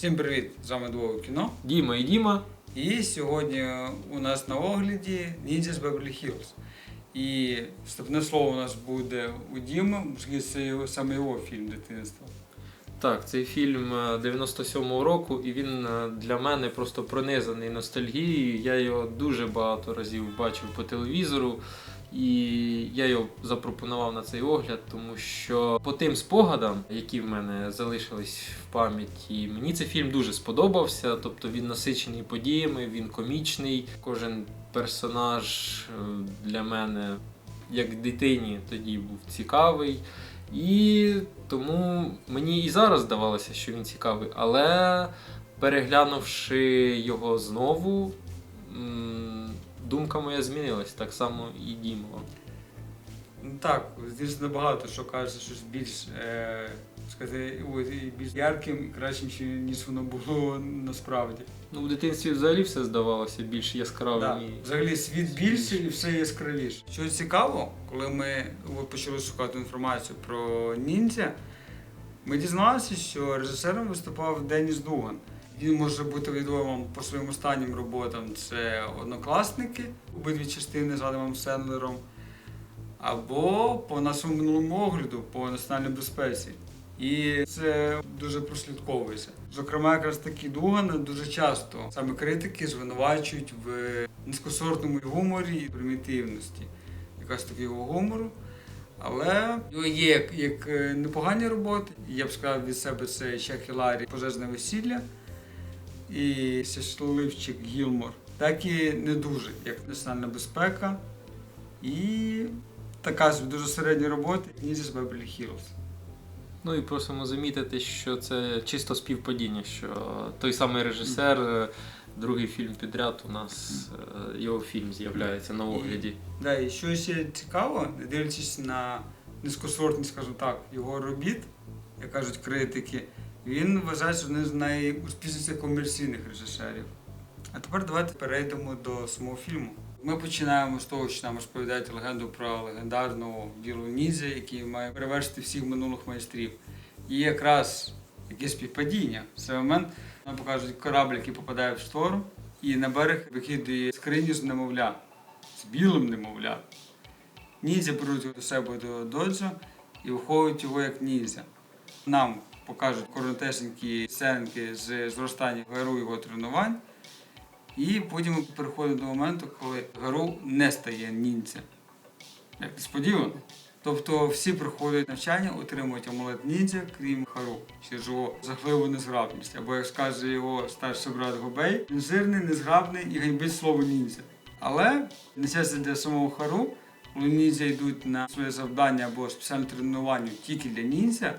Всім привіт! З вами двоє кіно. Діма і Діма. І сьогодні у нас на огляді Ninja з Beverly Hills. І вступне слово у нас буде у Діми, оскільки це саме його фільм дитинства. Так, цей фільм е, 97-го року, і він е, для мене просто пронизаний ностальгією. Я його дуже багато разів бачив по телевізору, і я його запропонував на цей огляд, тому що по тим спогадам, які в мене залишились в пам'яті, мені цей фільм дуже сподобався. Тобто він насичений подіями, він комічний. Кожен персонаж е, для мене, як дитині, тоді був цікавий. І тому мені і зараз здавалося, що він цікавий, але переглянувши його знову, думка моя змінилась, так само і Дімова. Ну так, звісно, багато що каже щось більш, е, сказати, ой, більш ярким і кращим, ніж воно було насправді. Ну, в дитинстві взагалі все здавалося більш яскравим. Да. і- Взагалі світ більший і все яскравіше. Що цікаво, коли ми почали шукати інформацію про ніндзя, ми дізналися, що режисером виступав Деніс Дуган. Він може бути відомим по своїм останнім роботам. Це однокласники, обидві частини з Адамом Сендлером, або по нашому минулому огляду по національній безпеці. І це дуже прослідковується. Зокрема, якраз такі Дугана дуже часто саме критики звинувачують в низькосортному гуморі і примітивності. Якась таки його гумору. Але є як, як е, непогані роботи. Я б сказав від себе це Чак і Пожежне весілля і щасливчик Гілмор. Так і не дуже, як Національна безпека. І така дуже середня робота Нізі з Beverly Hills. Ну і просимо замітити, що це чисто співпадіння, що той самий режисер, е, другий фільм підряд у нас е, його фільм з'являється на огляді. Да, і що ще цікаво, дивлячись на низькосортність, скажімо так, його робіт, як кажуть критики, він вважає, що один з найуспішніших комерційних режисерів. А тепер давайте перейдемо до самого фільму. Ми починаємо з того, що нам розповідають легенду про легендарного Ділу Нізя, який має перевершити всіх минулих майстрів. І якраз якесь співпадіння. В цей момент нам покажуть корабль, який попадає в шторм, і на берег викидує скриню з немовля з білим немовля. Ніндзя беруть до себе до доджо і виховують його як ніндзя. Нам покажуть коротесенькі сценки з зростання Гару його тренувань. І потім ми переходимо до моменту, коли Гару не стає ніндзя. Як несподівано. Тобто всі проходять навчання, отримують амулет ніндзя, крім Хару, його жахливу незграбність. Або як скаже його старший брат Гобей, жирний, незграбний і ганьбить слово ніндзя. Але нещастя для самого Хару, коли ніндзя йдуть на своє завдання або спеціальне тренування тільки для ніндзя,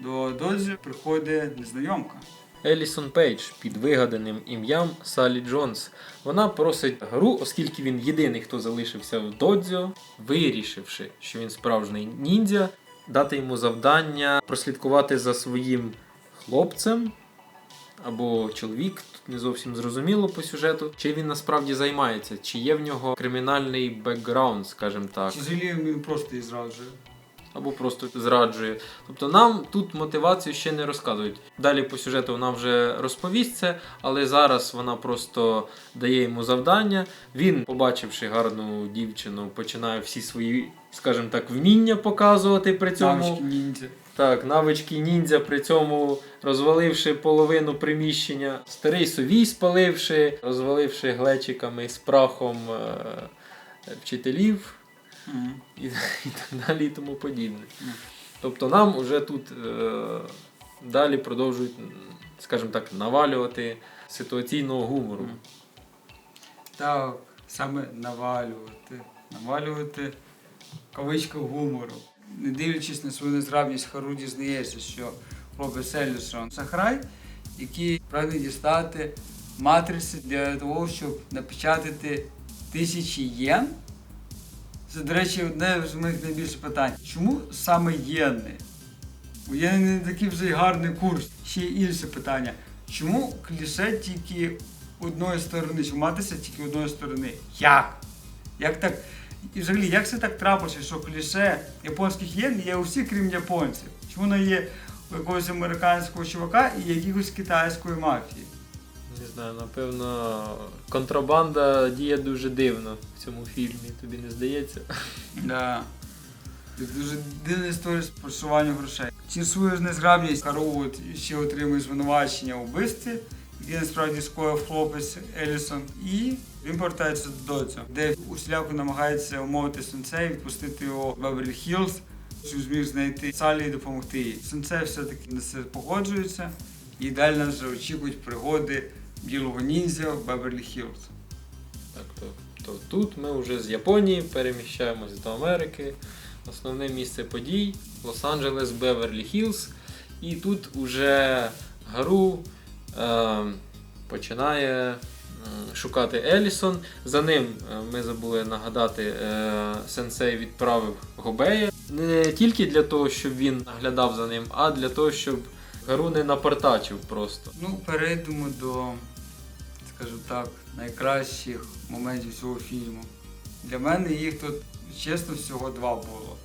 до доджі приходить незнайомка. Елісон Пейдж під вигаданим ім'ям Салі Джонс. Вона просить Гару, оскільки він єдиний, хто залишився в додзьо, вирішивши, що він справжній ніндзя, дати йому завдання прослідкувати за своїм хлопцем або чоловік, тут не зовсім зрозуміло по сюжету, чи він насправді займається, чи є в нього кримінальний бекграунд, скажімо так. Чи взагалі він просто її зраджує? Або просто зраджує. Тобто нам тут мотивацію ще не розказують. Далі по сюжету вона вже розповість це, але зараз вона просто дає йому завдання. Він, побачивши гарну дівчину, починає всі свої, скажімо так, вміння показувати при цьому. Навички ніндзя. Так, навички ніндзя, при цьому розваливши половину приміщення, старий совій спаливши, розваливши глечиками з прахом е, вчителів І, і так далі, і тому подібне. Тобто нам вже тут е, далі продовжують, скажімо так, навалювати ситуаційного гумору. Так, саме навалювати. Навалювати кавичка гумору. Не дивлячись на свою незграбність, Хару дізнається, що хлопець Селюсон Сахрай, який прагне дістати матриці для того, щоб напечатати тисячі єн. Це, до речі, одне з моїх найбільших питань. Чому саме єни? У єни не такий вже й гарний курс. Ще інше питання. Чому кліше тільки одної сторони, чи матися тільки одної сторони? Як? Як так? І взагалі, як це так трапилося, що кліше японських єн є у всіх, крім японців? Чому воно є у якогось американського чувака і якихось китайської мафії. Не знаю, напевно, контрабанда діє дуже дивно в цьому фільмі, тобі не здається? Да. Дуже дивна історія з прошиванням грошей. Через свою незграбність Кару ще отримує звинувачення у вбивстві, яке насправді скоїв хлопець Елісон. І він повертається до цього, де усіляко намагається умовити сенсей, відпустити його в Беверлі Хіллз, щоб зміг знайти Салі і допомогти їй. Сенсей все-таки на це погоджується, і далі нас вже очікують пригоди білого ніндзя в Беверлі Хіллз. Так, то, то тут ми вже з Японії переміщаємось до Америки. Основне місце подій Лос-Анджелес, Беверлі Хіллз. І тут уже Гару е, починає м, шукати Елісон. За ним е, ми забули нагадати, е, сенсей відправив Гобея. Не тільки для того, щоб він наглядав за ним, а для того, щоб Гару не напортачив просто. Ну, перейдемо до, скажу так, найкращих моментів цього фільму. Для мене їх тут, чесно, всього два було.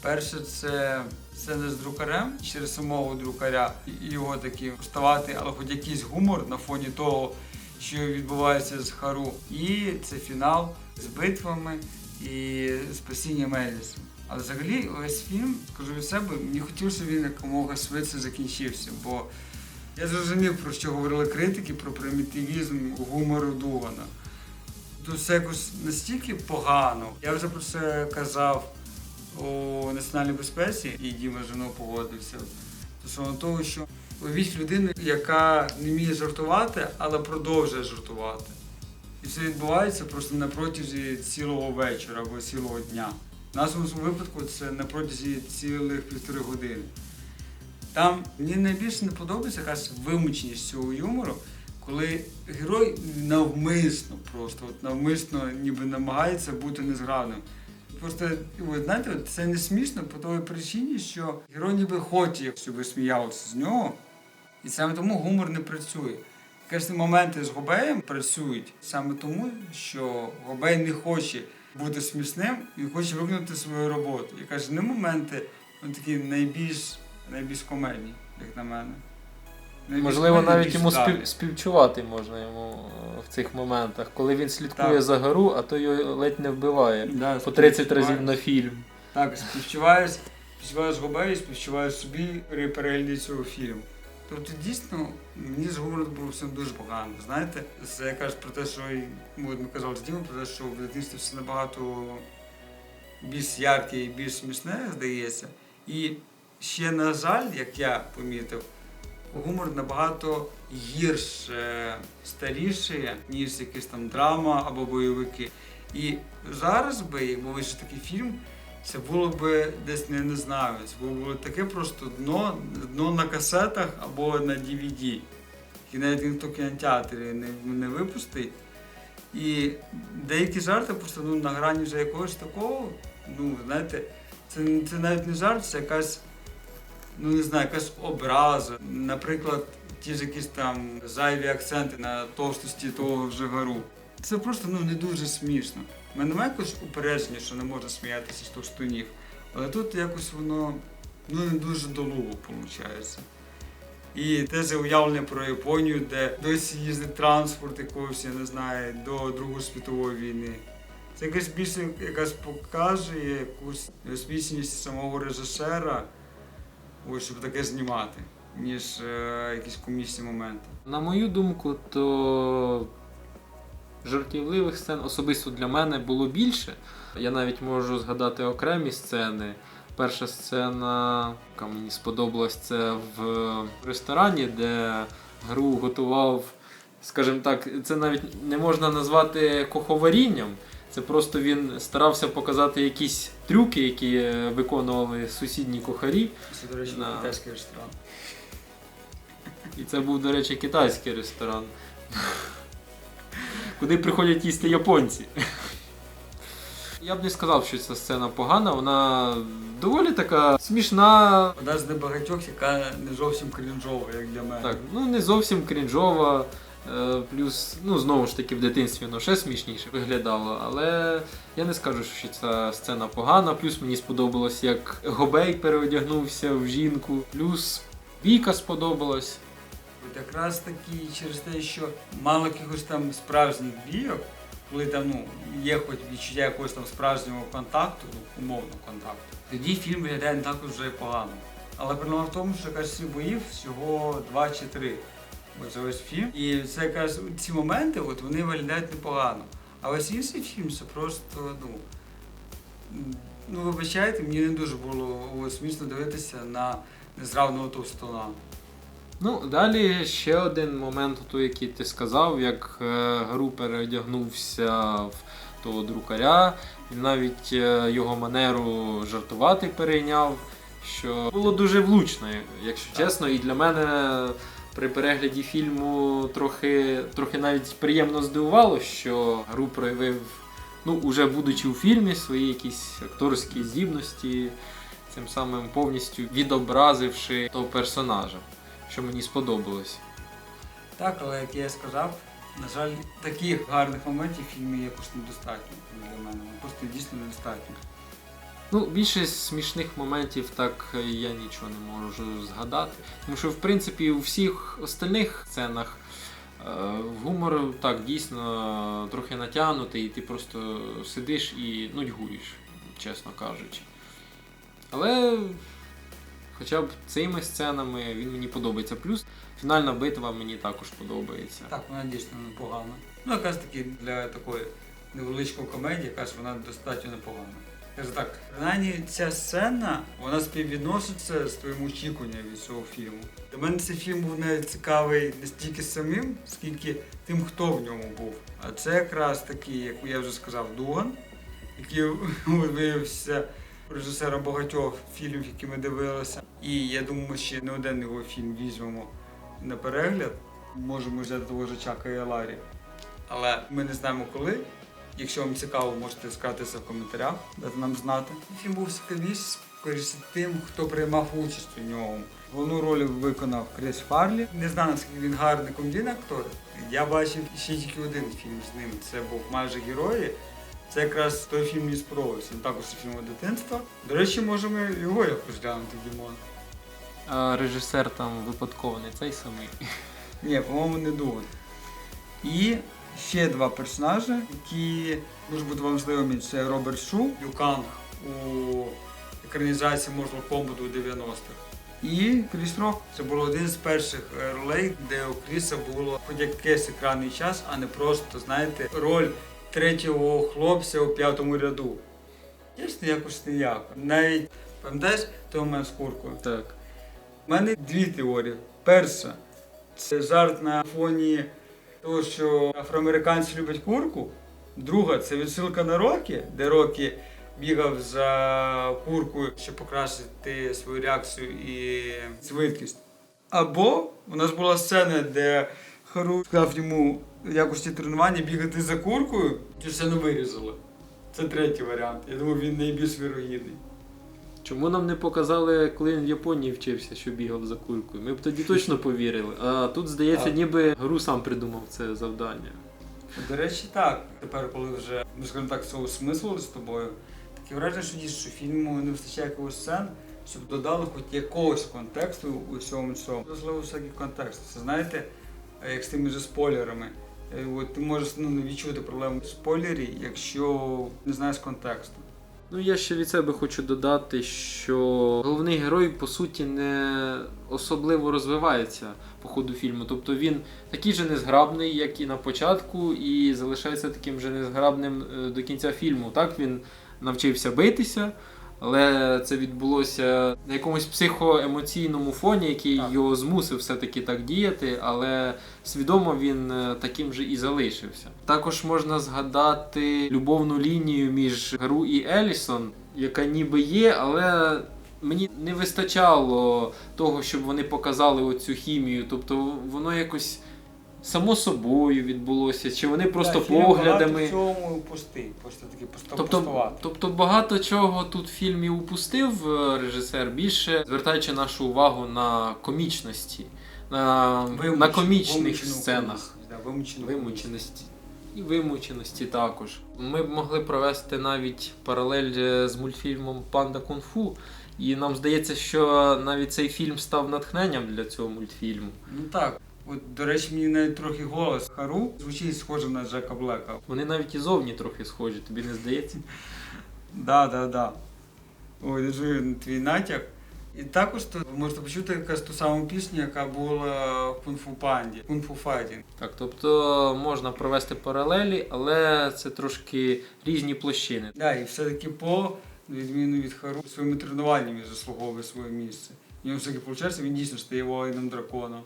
Перше, це сцена з друкарем через самого друкаря і його таки вставати, але хоч якийсь гумор на фоні того, що відбувається з Хару. І це фінал з битвами і спасінням Еліса. Але взагалі весь фільм, скажу від себе, мені хотілося, він якомога швидше закінчився, бо я зрозумів, про що говорили критики, про примітивізм гумору Дугана. Тут все якось настільки погано. Я вже про це казав у національній безпеці, і Діма мною погодився. Стосовно того, що уявіть людину, яка не вміє жартувати, але продовжує жартувати. І це відбувається просто на протязі цілого вечора або цілого дня. В нашому випадку це на протязі цілих півтори години. Там мені найбільше не подобається якась вимученість цього юмору, коли герой навмисно просто, от навмисно ніби намагається бути незграбним. Просто, ви знаєте, це не смішно по той причині, що герой ніби хоче, щоб ви сміялися з нього, і саме тому гумор не працює. Якісь моменти з Гобеєм працюють саме тому, що Гобей не хоче бути смішним і хоче виконати свою роботу. І каже, не моменти ну, такі найбільш, найбільш комедні, як на мене. Найбільш Можливо, комедні, навіть найбільш йому вдалі. спів, співчувати можна йому е, в цих моментах, коли він слідкує Так. за гару, а то його ледь не вбиває. Да, По 30 співчуваєш. разів на фільм. Так, співчуваєш, співчуваєш Гобею, співчуваєш собі при перегляді цього фільму. Тобто дійсно мені з гумором було все дуже погано. Знаєте, це я кажу про те, що і, ну, от ми казали з Дімом, про те, що в дитинстві все набагато більш ярке і більш смішне, здається. І ще, на жаль, як я помітив, гумор набагато гірше, старіше, ніж якась там драма або бойовики. І зараз би, якби вийшов такий фільм, це було б десь не, не знаю, це було б таке просто дно, дно на касетах або на DVD. І навіть ніхто кінотеатрі не, не випустить. І деякі жарти просто ну, на грані вже якогось такого, ну, знаєте, це, це навіть не жарт, це якась, ну не знаю, якась образа. Наприклад, ті ж якісь там зайві акценти на товстості того ж гару. Це просто ну, не дуже смішно. У мене немає якогось упередження, що не можна сміятися з товстунів. Але тут якось воно ну, не дуже долуго виходить. І те же уявлення про Японію, де досі їздить транспорт якогось, я не знаю, до Другої світової війни. Це якась більше якась показує якусь освіченість самого режисера, ось, щоб таке знімати, ніж е, якісь комічні моменти. На мою думку, то жартівливих сцен особисто для мене було більше. Я навіть можу згадати окремі сцени. Перша сцена, яка мені сподобалась, це в ресторані, де гру готував, скажімо так, це навіть не можна назвати куховарінням. Це просто він старався показати якісь трюки, які е, виконували сусідні кухарі. Це, до речі, Да. китайський ресторан. І це був, до речі, китайський ресторан. Куди приходять їсти японці. Я б не сказав, що ця сцена погана, вона доволі така смішна. Одна з небагатьох, яка не зовсім крінжова, як для мене. Так, ну не зовсім крінжова. Е, Плюс, ну знову ж таки, в дитинстві воно ще смішніше виглядало, але я не скажу, що ця сцена погана. Плюс мені сподобалось, як Гобей переодягнувся в жінку. Плюс Бійка сподобалась. От якраз таки через те, що мало якихось там справжніх бійок, коли там ну, є хоч відчуття якогось там справжнього контакту, ну, умовного контакту, тоді фільм виглядає не так вже погано. Але проблема в тому, що якраз всіх боїв всього два чи три. Весь фільм. І це якраз ці моменти, от вони виглядають непогано. А ось інший фільм це просто, ну. Ну, вибачайте, мені не дуже було смішно дивитися на незравного товстуна. Ну, далі ще один момент, той, який ти сказав, як е, Гру переодягнувся в того друкаря, і навіть е, його манеру жартувати перейняв, що було дуже влучно, якщо Так. чесно, і для мене. При перегляді фільму трохи, трохи навіть приємно здивувало, що гру проявив, ну, уже будучи у фільмі, свої якісь акторські здібності, цим самим повністю відобразивши того персонажа що мені сподобалось. Так, але як я сказав, на жаль, таких гарних моментів в фільмі якось недостатньо для мене. Просто дійсно недостатньо. Ну, більшість смішних моментів так е, я нічого не можу згадати. Тому що, в принципі, у всіх остальних сценах е, гумор так дійсно трохи натягнутий, і ти просто сидиш і нудьгуєш, чесно кажучи. Але хоча б цими сценами він мені подобається. Плюс фінальна битва мені також подобається. Так, вона дійсно непогана. Ну, якраз таки для такої невеличкої комедії, якраз вона достатньо непогана. Кажу так, принаймні ця сцена, вона співвідноситься з твоїм очікуванням від цього фільму. Для мене цей фільм був не цікавий не стільки самим, скільки тим, хто в ньому був. А це якраз такий, як я вже сказав, Дуган, який виявився режисером багатьох фільмів, які ми дивилися. І я думаю, ще не один його фільм візьмемо на перегляд. Можемо взяти того ж Чака і Ларі. Але ми не знаємо коли. Якщо вам цікаво, можете сказати це в коментарях, дати нам знати. Фільм був цікавіший скоріше тим, хто приймав участь у ньому. Головну роль виконав Кріс Фарлі. Не знаю, наскільки він гарний комедійний актор. Я бачив ще тільки один фільм з ним. Це був майже герої. Це якраз той фільм сподобався. Він також фільм дитинства. До речі, можемо його якось глянути, Дімон. А режисер там випадково не цей самий. Ні, по-моєму, не Дуган. І ще два персонажі, які можуть бути вам знайомі. Це Роберт Шу, Юканг у екранізації Mortal Kombat у 90-х. І Кріс Рок. Це було один з перших е, ролей, де у Кріса було хоч якийсь екранний час, а не просто, знаєте, роль третього хлопця у п'ятому ряду. Дійсно, якось ніяко. Навіть пам'ятаєш той момент з куркою? Так. У мене дві теорії. Перша це жарт на фоні того, що афроамериканці люблять курку. Друга це відсилка на Рокі, де Рокі бігав за куркою, щоб покращити свою реакцію і швидкість. Або у нас була сцена, де Хару сказав йому в якості тренування бігати за куркою, цю сцену вирізали. Це третій варіант. Я думаю, він найбільш вірогідний. Чому нам не показали, коли він в Японії вчився, що бігав за кулькою? Ми б тоді точно повірили. А тут, здається, Так. ніби гру сам придумав це завдання. До речі, так. Тепер, коли вже, ну скажімо так, цього смислу з тобою, таке враження, що дійсно, що фільму не вистачає якогось сцен, щоб додали хоч якогось контексту у цьому цьому. Важливо всякий контекст. Це знаєте, як з тими же спойлерами. Е, От ти можеш ну, не відчути проблему в спойлері, якщо не знаєш контексту. Ну, я ще від себе хочу додати, що головний герой, по суті, не особливо розвивається по ходу фільму. Тобто він такий же незграбний, як і на початку, і залишається таким же незграбним е, до кінця фільму. Так, він навчився битися, але це відбулося на якомусь психоемоційному фоні, який Так. його змусив все-таки так діяти, але свідомо він е, таким же і залишився. Також можна згадати любовну лінію між Гару і Елісон, яка ніби є, але. Мені не вистачало того, щоб вони показали оцю хімію. Тобто воно якось само собою відбулося, чи вони просто Так, поглядами. в цьому пустий, просто пусто- Тобто, тобто багато чого тут в фільмі упустив е, режисер, більше звертаючи нашу увагу на комічності, на, на комічних сценах. да. Вимученості. І вимученості також. Ми б могли провести навіть паралель е, з мультфільмом Панда Кунг-фу, І нам здається, що навіть цей фільм став натхненням для цього мультфільму. Ну так. От, до речі, мені навіть трохи голос Хару звучить схоже на Джека Блека. Вони навіть і зовні трохи схожі, тобі не здається? Да, да, да. Ой, дуже твій натяк. І також ви можете почути якась ту саму пісню, яка була в Кунг-фу Панді, Кунг-фу Файтінг. Так, тобто можна провести паралелі, але це трошки різні площини. Да, і все-таки по, відміну від Хару, своїми тренуваннями заслуговує своє місце. І все-таки виходить, він дійсно стає воїном дракона.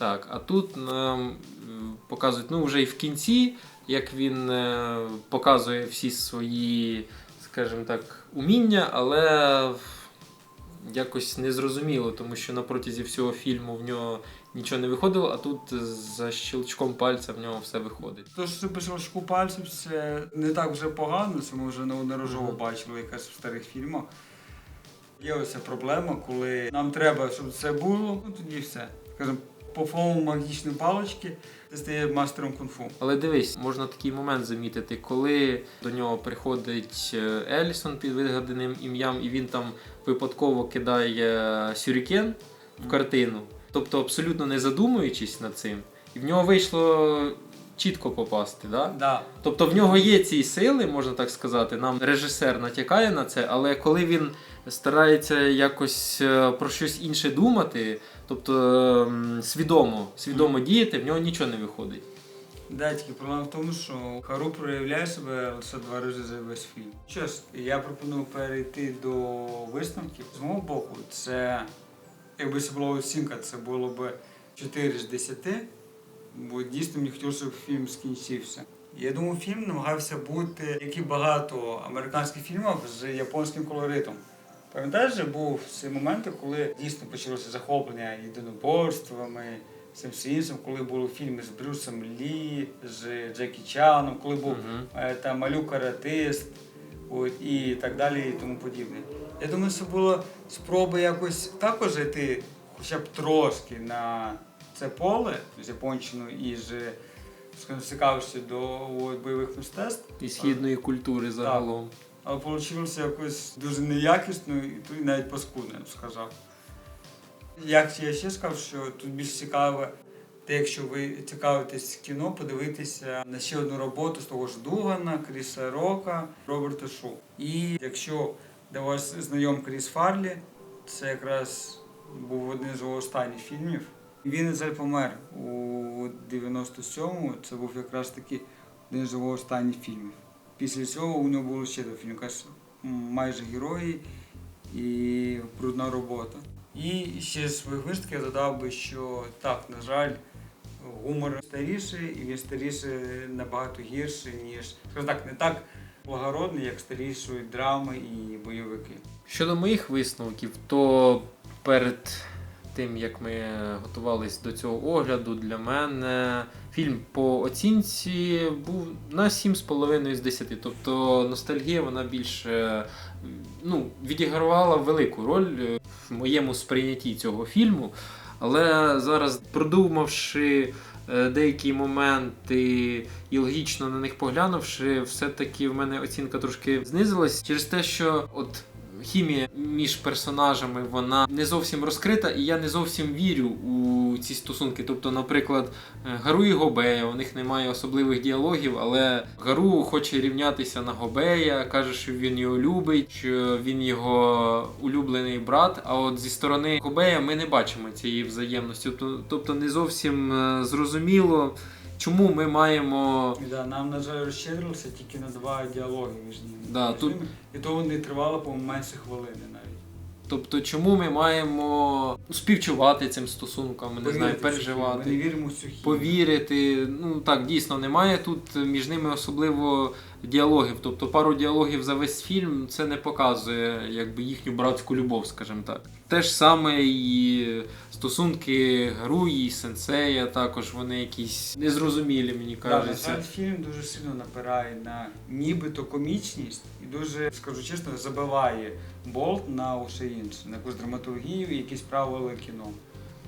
Так, а тут нам показують, ну вже і в кінці, як він е, показує всі свої, скажімо так, уміння, але якось незрозуміло, тому що на протязі всього фільму в нього нічого не виходило, а тут за щелчком пальця в нього все виходить. То, що пишеш пальців, це не так вже погано, це ми вже неодноразово Мгм. бачили якась в старих фільмах. Є ось ця проблема, коли нам треба, щоб це було, ну тоді все. Скажімо, по форму магічної палички ти стає мастером кунг-фу. Але дивись, можна такий момент замітити, коли до нього приходить е, Елісон під вигаданим ім'ям, і він там випадково кидає сюрікен в картину, тобто абсолютно не задумуючись над цим, і в нього вийшло чітко попасти. Да? Да. Тобто в нього є ці сили, можна так сказати. Нам режисер натякає на це, але коли він старається якось е, про щось інше думати, тобто ем, свідомо, свідомо діяти, в нього нічого не виходить. Да, тільки проблема в тому, що Хару проявляє себе лише два рази за весь фільм. Що ж, я пропоную перейти до висновків. З мого боку, це якби це була оцінка, це було б 4 з 10, бо дійсно мені хотілося, щоб фільм скінчився. Я думаю, фільм намагався бути, як і багато американських фільмів з японським колоритом. Пам'ятаєш, же був ці моменти, коли дійсно почалося захоплення єдиноборствами, всім всім іншим, коли були фільми з Брюсом Лі, з Джекі Чаном, коли був е, там малюк каратист от, і так далі, і тому подібне. Я думаю, це було спроба якось також йти хоча б трошки на це поле з японщину і з цікавістю до бойових мистецтв. І східної культури загалом. Але вийшло якось дуже неякісно і навіть паскудно, я б сказав. Як я ще сказав, що тут більш цікаве, те, якщо ви цікавитесь кіно, подивитися на ще одну роботу з того ж Дугана, Кріса Рока, Роберта Шу. І якщо для вас знайом Кріс Фарлі, це якраз був один з його останніх фільмів. Він, на жаль, помер у 97-му. Це був якраз таки один з його останніх фільмів. Після цього у нього було ще фільми, якась майже герої і брудна робота. І ще з своїх висновків я додав би, що так, на жаль, гумор старіший, і він старіший набагато гірший, ніж, скажімо так, не так благородний, як старішої драми і бойовики. Щодо моїх висновків, то перед тим як ми готувалися до цього огляду, для мене фільм по оцінці був на 7,5 з 10. Тобто ностальгія вона більше ну, відігравала велику роль в моєму сприйнятті цього фільму. Але зараз, продумавши е, деякі моменти і логічно на них поглянувши, все-таки в мене оцінка трошки знизилась через те, що от. Хімія між персонажами вона не зовсім розкрита, і я не зовсім вірю у ці стосунки. Тобто, наприклад, Гару і Гобея, у них немає особливих діалогів, але Гару хоче рівнятися на Гобея, каже, що він його любить, що він його улюблений брат. А от зі сторони Гобея ми не бачимо цієї взаємності. Тобто, тобто не зовсім е, зрозуміло, чому ми маємо. Да, нам, на жаль, розщедрилося тільки на два діалоги між ними. Да, Між тут- ними. І то вони тривало по менше хвилини навіть. Тобто, чому ми маємо співчувати цим стосункам, не знаю, Повірити переживати. Ми не віримо в цю хімію. повірити. Ну так, дійсно, немає тут між ними особливо діалогів. Тобто пару діалогів за весь фільм це не показує якби їхню братську любов, скажімо так. Те ж саме і стосунки Груї і Сенсея також вони якісь незрозумілі, мені кажеться. Да, фільм дуже сильно напирає на нібито комічність і дуже, скажу чесно, забиває болт на усе інше, на якусь драматургію і якісь правила кіно.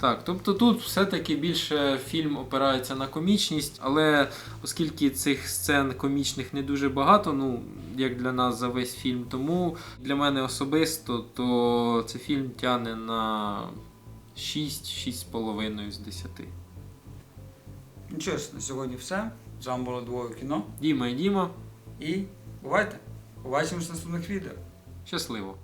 Так, тобто тут все-таки більше фільм опирається на комічність, але оскільки цих сцен комічних не дуже багато, ну як для нас за весь фільм, тому для мене особисто, то цей фільм тягне на 6-6,5 з 10. Ну на сьогодні все. З вами було двоє кіно. Діма і Діма, І бувайте! Побачимось в наступних відео. щасливо!